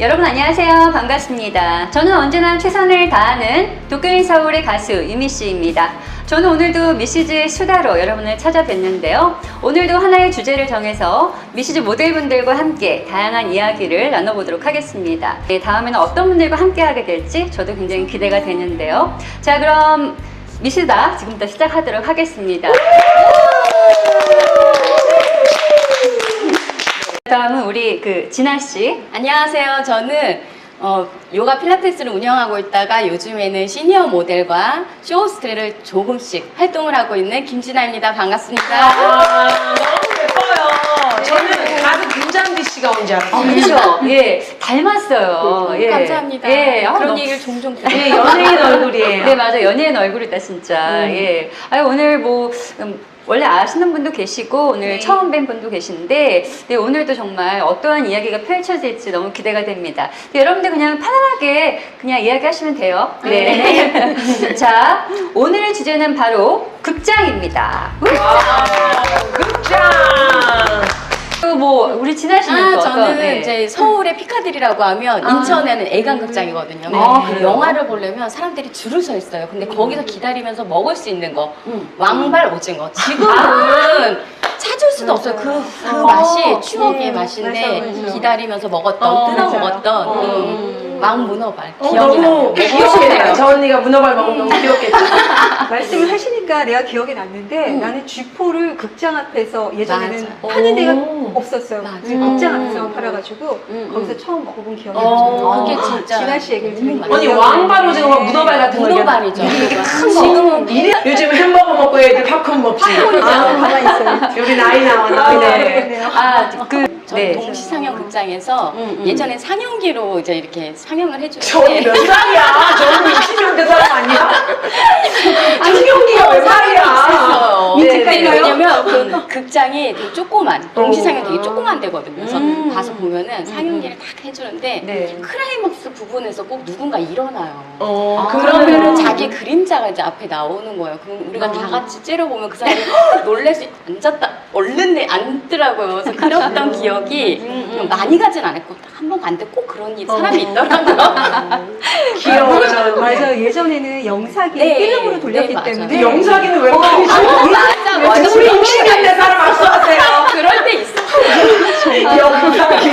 여러분 안녕하세요. 반갑습니다. 저는 언제나 최선을 다하는 도쿄인 서울의 가수 유미 씨입니다. 저는 오늘도 미시즈 수다로 여러분을 찾아뵀는데요. 오늘도 하나의 주제를 정해서 미시즈 모델분들과 함께 다양한 이야기를 나눠보도록 하겠습니다. 네, 다음에는 어떤 분들과 함께 하게 될지 저도 굉장히 기대가 되는데요. 자, 그럼 미시다 지금부터 시작하도록 하겠습니다. 다음은 우리 그 진아 씨. 안녕하세요. 저는 어, 요가 필라테스를 운영하고 있다가 요즘에는 시니어 모델과 쇼호스트를 조금씩 활동을 하고 있는 김진아입니다. 반갑습니다. 아, 너무 예뻐요. 저는 가수 김장비 씨가 온줄 아, 알았어요. 그렇죠. 예, 닮았어요. 예. 감사합니다. 예, 아, 그런 너무- 얘기를 종종 네, 들어요. 연예인 얼굴이에요. 네, 맞아. 연예인 얼굴이다, 진짜. 음. 예. 아유, 오늘 뭐, 음, 원래 아시는 분도 계시고, 오늘 네. 처음 뵌 분도 계신데, 네, 오늘도 정말 어떠한 이야기가 펼쳐질지 너무 기대가 됩니다. 네, 여러분들 그냥 편안하게 그냥 이야기하시면 돼요. 네. 자, 오늘의 주제는 바로 극장입니다. 와, 극장. 그 뭐, 우리 씨는 아, 저는 네. 이제 서울의 피카디리라고 하면 아. 인천에는 애간극장이거든요. 네. 아, 그래요? 영화를 보려면 사람들이 줄을 서 있어요. 근데 거기서 기다리면서 먹을 수 있는 거, 음. 왕발 오징어. 지금은 찾을 수도 없어요. 그, 그 어, 맛이 추억의 음, 맛인데 맞아, 맞아. 기다리면서 먹었던 어, 뜯어 맞아요. 먹었던 어. 음, 왕문어발 어, 기억이 나요. 너무 귀엽겠네요. 저 언니가 문어발 먹으면 너무 귀엽겠다. 말씀을 하시니까 내가 기억이 났는데 음. 나는 쥐포를 극장 앞에서 예전에는 맞아. 파는 데가 오. 없었어요. 맞아. 근데 극장 음. 앞에서 팔아가지고 음, 거기서 음. 처음 먹어본 기억이 어, 나요. 그게 진짜 진아 씨 얘기를 들으니까 언니 왕발 나네. 오징어 문어발 같은 거 문어발이죠. 이렇게 큰 거. 지금은 이래 요즘 햄버거 먹고 애들 팝콘 먹지. 아, 가만히 있어요. 우리 나이 나와 아, 나이 네. 네. 그렇네요. 아, 그, 저는 네. 동시상영 극장에서 음, 음. 예전에 상영기로 이제 이렇게 상영을 저 해주는데 몇 살이야? 저 언니 20년대 사람 아니야? 청룡기가 몇 살이야? 있어요. 네, 근데 네. 왜냐면 그 극장이 되게 조그만 동시상영 되게 조그만 데거든요. 그래서 음. 가서 보면은 상영기를 딱 해주는데 네. 클라이막스 부분에서 꼭 누군가 일어나요. 어, 아, 그러면은 자기 그림자가 이제 앞에 나오는 거예요. 그럼 우리가 다 같이 째려보면 그 사람이 놀래서 앉았다, 얼른 내 앉더라고요. 그래서 그랬던 기억이 좀 많이 가진 않았고 딱한번 갔는데 꼭 그런 이 사람이 있더라고요. 귀여워 저 언니. 맞아 예전에는 영사기 네. 필름으로 돌렸기 네, 맞아요. 때문에 근데 영상이는 왜 팔리지? 맞아, 맞아. 우리 60년대 사람 악수하세요. 그럴 때 있어. 영상이.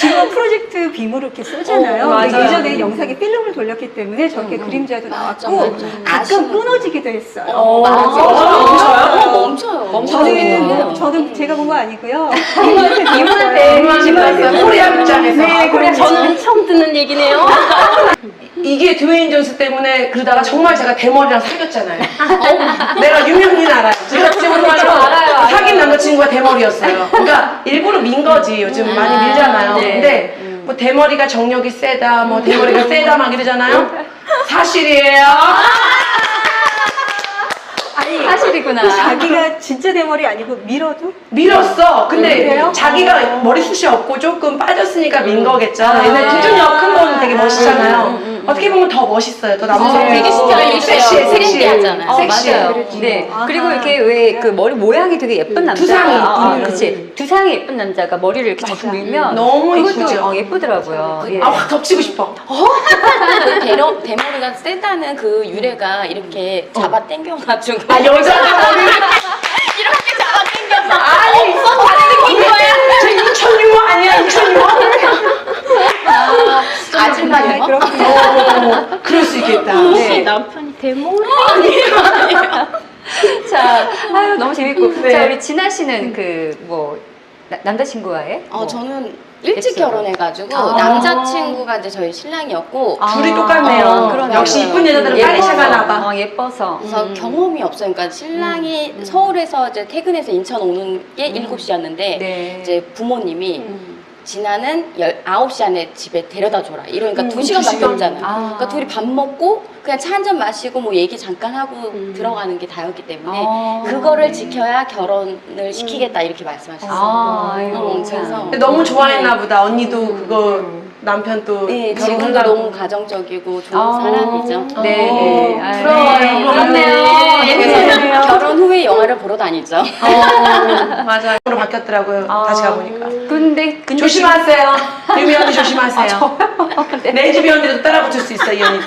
어, 지금 프로젝트 빔으로 이렇게 쏘잖아요. 어, 근데 맞아요. 예전에 영상이 필름을 돌렸기 때문에 저렇게 그림자도 맞아, 나왔고 맞아. 가끔 아시는 끊어지기도 했어요. 어, 맞아. 어, 멈춰요? 어, 멈춰요. 저는 멈춰요. 저는 제가 본 거 아니고요. 이분한테 이분한테 코리아 극장에서. 네, 코리아 저는 처음 듣는 얘기네요. 이게 드웨인 존스 때문에 그러다가 정말 제가 대머리랑 사귀었잖아요. 내가 유명인 알아요. 제가 정말로 남자친구가 대머리였어요. 그러니까 일부러 민 거지. 요즘 많이 아, 밀잖아요. 네. 근데 뭐 대머리가 정력이 세다, 뭐 대머리가 세다 막 이러잖아요. 사실이에요. 아니 사실이구나. 자기가 진짜 대머리 아니고 밀어도 밀었어. 근데 그래요? 자기가 어. 머리숱이 없고 조금 빠졌으니까 민 거겠죠. 아. 옛날 기준력 큰건 되게 멋있잖아요. 음, 음, 음, 어떻게 보면 더 멋있어요. 더 어, 남성적이고. 되게 스타일리시해요. 섹시해, 섹시해. 트렌디하잖아요. 어, 섹시해. 맞아요. 그렇지. 네. 아하. 그리고 이렇게 왜 그 머리 모양이 되게 예쁜 남자. 두상이 아, 예쁜. 그치. 두상이 예쁜 남자가 머리를 이렇게 자꾸 밀면 너무 그것도. 어, 예쁘더라고요. 예. 아, 확 덮치고 싶어. 그 대러, 대머리가 세다는 그 유래가 이렇게 잡아 당겨가지고. 아, 여자가 머리를. 이렇게 잡아 당겨서. 아니, 없어서 안 생긴 거야. 저 인천 유머 아니야, 인천 유머? 아, 아줌마 네, 유머? 그렇군요. 어, 그럴 수 있겠다. 네. 남편이 대머리. 자, 아유, 너무 재밌고. 네. 자, 우리 진아 씨는 그, 뭐, 나- 남자친구와의? 어, 뭐. 저는 일찍 에피소드. 결혼해가지고 아. 남자친구가 이제 저희 신랑이었고 아, 둘이 똑같네요. 어, 그러네요. 역시 이쁜 여자들은 빨리 예뻐서. 샤가나 봐. 어, 예뻐서. 그래서 음. 경험이 없어요. 그러니까 신랑이 서울에서 이제 퇴근해서 인천 오는 게 7시였는데 네. 이제 부모님이 음. 진아는 9시 안에 집에 데려다 줘라. 이러니까 음, 두 2시간밖에 두 시간. 없잖아요. 아. 그러니까 둘이 밥 먹고 그냥 차 한 잔 마시고 뭐 얘기 잠깐 하고 음. 들어가는 게 다였기 때문에 아. 그거를 지켜야 결혼을 시키겠다 이렇게 말씀하셨어요. 아, 아이고. 어, 참. 그래서 근데 너무 좋아했나 보다. 언니도 그거 남편 또 네, 지금도. 너무 가정적이고 좋은 아, 사람이죠. 네. 어, 아, 부러워요. 네. 부럽네요. 네. 네. 결혼 후에 영화를 보러 다니죠. 어, 맞아요. 으로 바뀌었더라고요. 아, 다시 가보니까. 근데, 근데 조심하세요. 유미 언니 조심하세요. 네. 내 집이 언니도 따라 붙을 수 있어, 이 언니.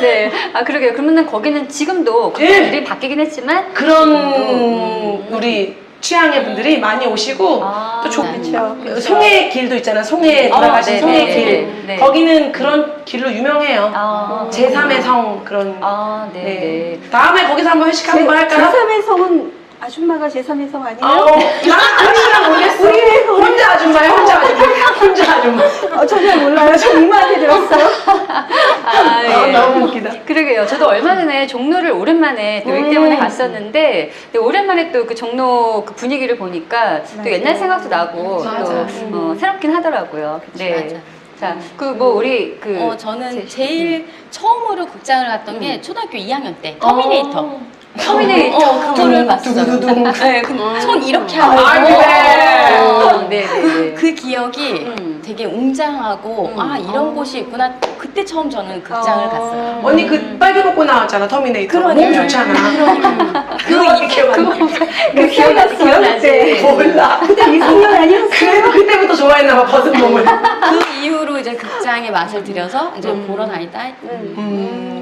네. 아, 그러게요. 그러면 거기는 지금도 예. 일이 바뀌긴 했지만 그런 우리 취향의 분들이 많이 오시고 아, 또 조, 그렇죠. 송해 길도 있잖아. 송해 어, 돌아가신 네, 송해 네, 길. 네, 네. 거기는 그런 길로 유명해요. 아, 제3의 성 그런. 아, 네. 네. 네. 다음에 거기서 한번 회식 한번 할까요? 제3의 성은 아줌마가 제 3의 성 아니에요? 어, 나는 아줌마 모르겠어. 혼자 아줌마야, 혼자 아줌마. 혼자 아줌마. 어, 전혀 몰라요. 정말 들었어요. 아, 예. 아, 너무 웃기다. 그러게요. 저도 얼마 전에 종로를 오랜만에 또일 음. 때문에 갔었는데, 근데 오랜만에 또 그 종로 그 분위기를 보니까 또 맞아요. 옛날 생각도 나고 맞아. 또 어, 새롭긴 하더라고요. 네. 자, 그 뭐 우리 그 어, 저는 제- 제일 처음으로 극장을 갔던 게 음. 초등학교 2학년 때 터미네이터. 터미네이터. 어, 그거를 봤어요. 두두두둥. 네, 그손 이렇게 아, 하고 그래. 어, 네, 네, 네. 그, 그 기억이 음. 되게 웅장하고 음. 아 이런 어. 곳이 있구나. 그때 처음 저는 극장을 어. 갔어요. 언니 그 빨개 벗고 나왔잖아, 터미네이터. 몸 그러니까요. 좋잖아. 그거 이렇게 왔는데. 그 기억나지, 기억나지. 몰라. 그때 미성년 아니었어요? 그래도 그때부터 좋아했나 봐, 벗은 몸을. 그 이후로 이제 극장의 맛을 들여서 이제 음. 보러 다니다 했고 음.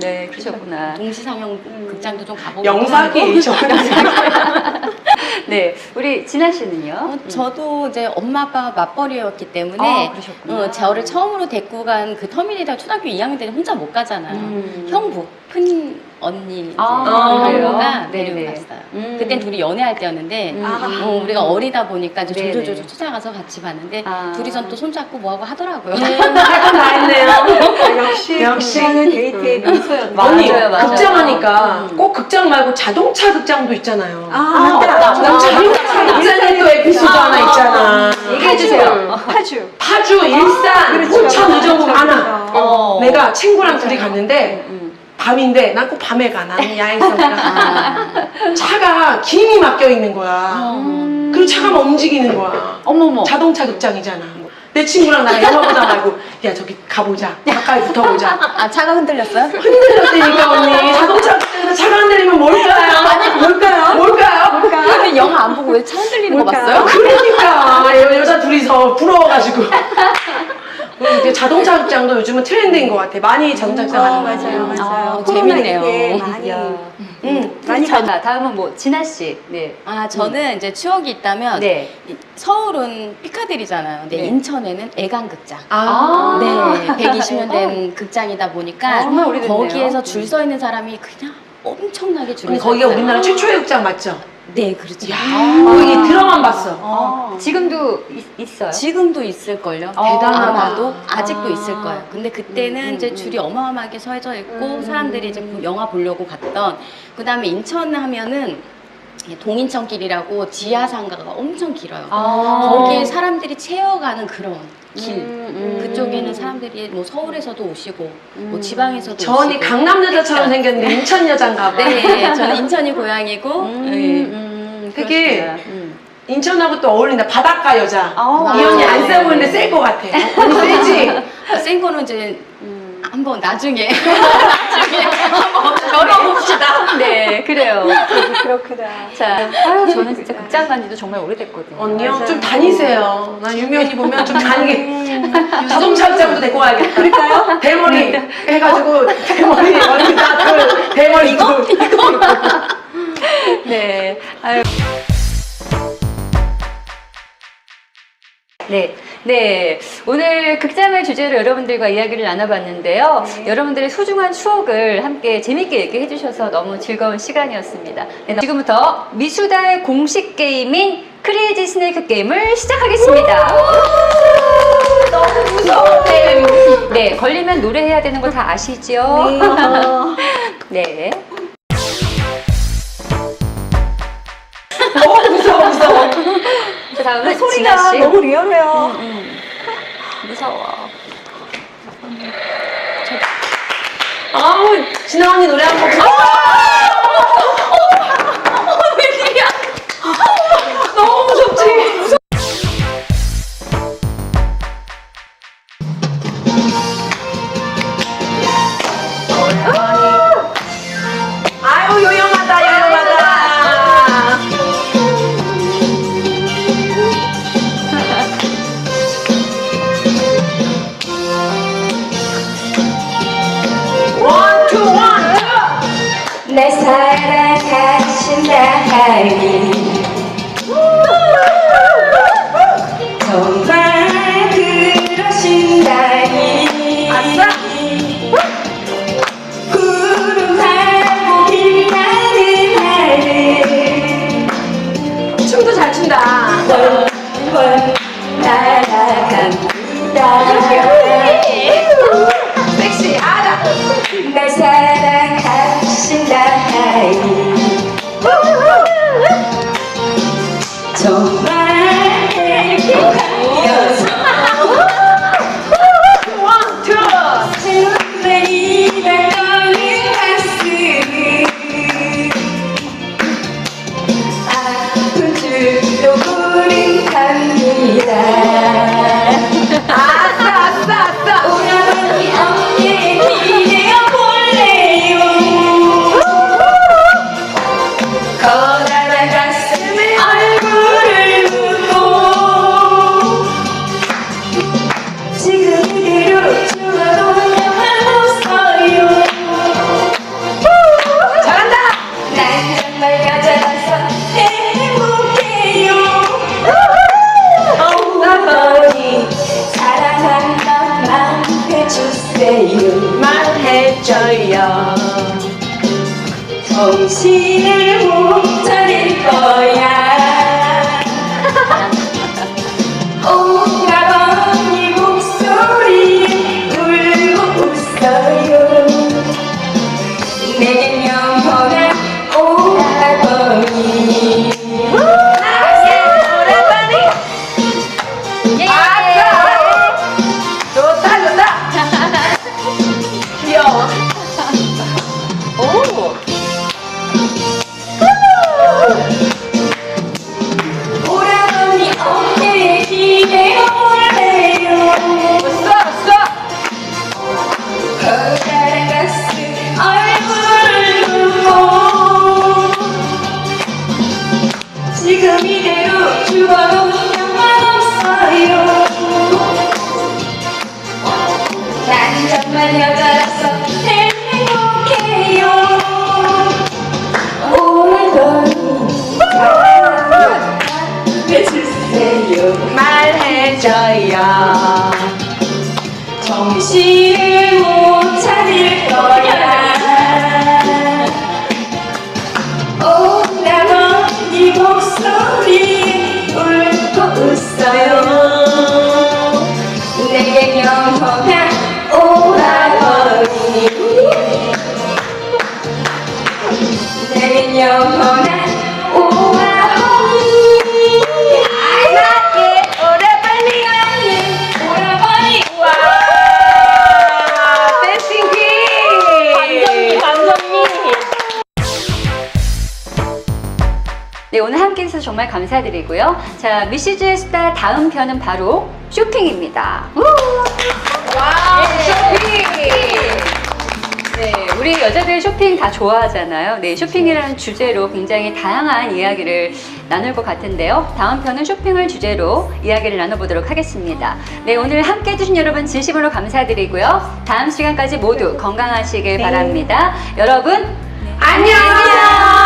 음, 네, 그러셨구나. 동시상영 극장도 좀 가보고 영사기, 저 네, 우리 진아 씨는요? 어, 저도 이제 엄마 아빠가 맞벌이였기 때문에 아, 그러셨구나. 어, 저를 처음으로 데리고 간 그 터미네이터 초등학교 2학년 때는 혼자 못 가잖아요. 음. 형부, 큰 언니 아, 이제 그래요? 형부가 네네. 데리고 갔어요. 음. 그땐 둘이 연애할 때였는데 음. 어, 우리가 어리다 보니까 이제. 조조조조 찾아가서 같이 봤는데 아. 둘이선 또 손잡고 뭐하고 하더라고요. 할건 다 했네요. 역시 역시. 극장은 데이트의 명소였네. 맞아요, 언니, 맞아요. 극장 하니까 음. 꼭 극장 말고 자동차 극장도 있잖아요. 아, 없다. 맞다. 난 자동차 극장에 또 에피소드 하나 있잖아. 얘기해주세요. 파주. 파주, 일산, 그렇죠. 포천, 의정부 하나. 어. 내가 친구랑 둘이 갔는데 음. 밤인데 난 꼭 밤에 가. 나는 야행성이라. 아. 차가 김이 막혀 있는 거야. 음. 그리고 차가 막 움직이는 거야. 어머머. 자동차 극장이잖아. 내 친구랑 나랑 영화 보다 말고 야 저기 가보자. 가까이 붙어보자. 아 차가 흔들렸어요? 흔들렸다니까 언니. 자동차 극장에서 차가 흔들리면 뭘까요? 아니 뭘까요? 뭘까요? 근데 영화 안 보고 왜 차 흔들리는 거 뭘까요? 봤어요? 그러니까 여- 여자 둘이서 부러워가지고. 자동차 극장도 요즘은 트렌드인 것 같아. 많이 자동차 극장 어, 하는 거. 맞아요, 맞아요. 아, 코로나 재밌네요. 이후에 많이. 야. 응. 많이 자, 다음은 뭐 진아 씨. 네. 아 저는 이제 추억이 있다면 네. 이- 서울은 피카딜이잖아요. 근데 네. 인천에는 애강극장. 아. 네, 120년 된 극장이다 보니까 아, 정말 오래됐네요. 거기에서 줄 서 있는 사람이 그냥 엄청나게 줄을 서 거기가. 우리나라 최초의 극장 맞죠? 네, 그렇죠. 야, 거기 드라마만 봤어. 어. 지금도 있, 어요 지금도 있을걸요. 어, 대단하다. 아마도 아 직도 아. 있을 거예요. 근데 그때는 음, 이제 음, 줄이 어마어마하게 서져 있고 음. 사람들이 이제 영화 보려고 갔던 그 다음에 인천 하면은 동인천길이라고 지하 상가가 엄청 길어요. 아. 거기에 사람들이 채워가는 그런 길. 음, 음. 그쪽에는 사람들이 뭐 서울에서도 오시고 뭐 음. 지방에서도 저 언니 오시고. 강남 여자처럼 생겼는데 인천 여잔가 봐. 네, 저는 인천이 고향이고 음, 네. 음, 되게. 인천하고 또 어울린다. 바닷가 여자. 아, 이 언니 안 네. 세 보이는데 셀 것 같아. 언니 세지? 센 거는 이제 음. 한번 나중에 나중에 한번 열어봅시다. 네, 그래요. 그렇구나. 자, 아유, 저는 진짜 극장 간 지도 정말 오래됐거든요. 언니요? 맞아요. 좀 다니세요. 난 유미 언니 보면 좀 다니게. 자동차 극장도 데리고 와야겠다. 그럴까요? 대머리 해가지고 대머리 머리 다 대머리 이거 네. 아유. 네. 네. 오늘 극장을 주제로 여러분들과 이야기를 나눠봤는데요. 네. 여러분들의 소중한 추억을 함께 재밌게 얘기해 주셔서 너무 즐거운 시간이었습니다. 네, 지금부터 미수다의 공식 게임인 크레이지 스네이크 게임을 시작하겠습니다. 너무 무서워. 네, 걸리면 노래해야 되는 거 다 아시죠? 어, 네. 너무 무서워 무서워. 자, 다음은 진아 소리가 씨. 너무 리얼해요. 음, 무서워. 아우 진아 언니 노래 한곡 불러. 정말 그러신다니 아싸! 구름하고 빛나는 하늘 춤도 잘 춘다. 월월 날아갑니다 섹시하다. 날 사랑하신다니 네, 오늘 함께 해주셔서 정말 감사드리고요. 자, 미시즈의 수다 다음 편은 바로 쇼핑입니다. 우! 와우, 쇼핑. 네, 우리 여자들 쇼핑 다 좋아하잖아요. 네, 쇼핑이라는 주제로 굉장히 다양한 이야기를 나눌 것 같은데요. 다음 편은 쇼핑을 주제로 이야기를 나눠보도록 하겠습니다. 네, 오늘 함께 해주신 여러분 진심으로 감사드리고요. 다음 시간까지 모두 건강하시길 바랍니다. 여러분, 안녕.